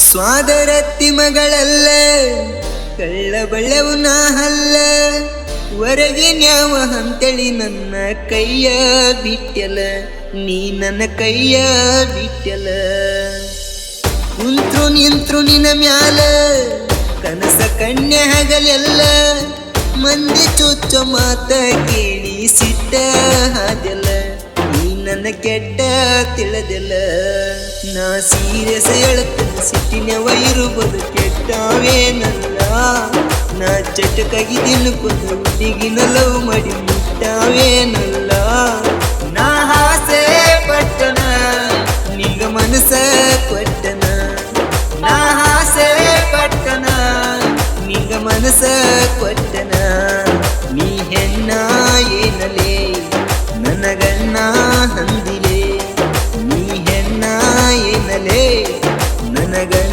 ಸ್ವಾದರತ್ತಿ ಮಗಳಲ್ಲ, ಕಳ್ಳ ಬಳ್ಳವು ನಾ ಹಲ್ಲ ಹೊರಗಿನ್ಯಾವ ಅಂತೇಳಿ ನನ್ನ ಕೈಯ ಬಿಟ್ಟೆಲ, ನೀ ನನ್ನ ಕೈಯ ಬಿಟ್ಟೆಲ. ಕುಂತ್ರು ನಿಂತ್ರು ನಿನ್ನ ಮ್ಯಾಲ, ಕನಸ ಕಣ್ಣೆ ಹಗಲೆಲ್ಲ, ಮಂದಿ ಚುಚ್ಚ ಮಾತ ಕೇಳಿ ಸಿಟ್ಟ ಹಾದೆಲ್ಲ ನೀ ನನ್ನ ಕೆಟ್ಟ ತಿಳಿದೆಲ್ಲ ನಾ ಸೀರಿಯಸ್ ಹೇಳುತ್ತೇನೆ ಸಿಟ್ಟಿನವ ಇರುವುದು ಕೆಟ್ಟವೇನಲ್ಲ ನಾ ಚಟಕಾಗಿ ದಿನಕ್ಕೊಂದು ಹುಡುಗಿನ ಲವ್ ಮಾಡಿ ಮುಟ್ಟವೇನಲ್ಲ ನಾ ಆಸೆ ಪಟ್ಟಣ ನಿಂಗ ಮನಸ್ಸ ಕೊಟ್ಟನ. ನಾ ಆಸೆ ಪಟ್ಟಣ ನಿಂಗ ಮನಸ್ಸ ಕೊಟ್ಟನ. nigga.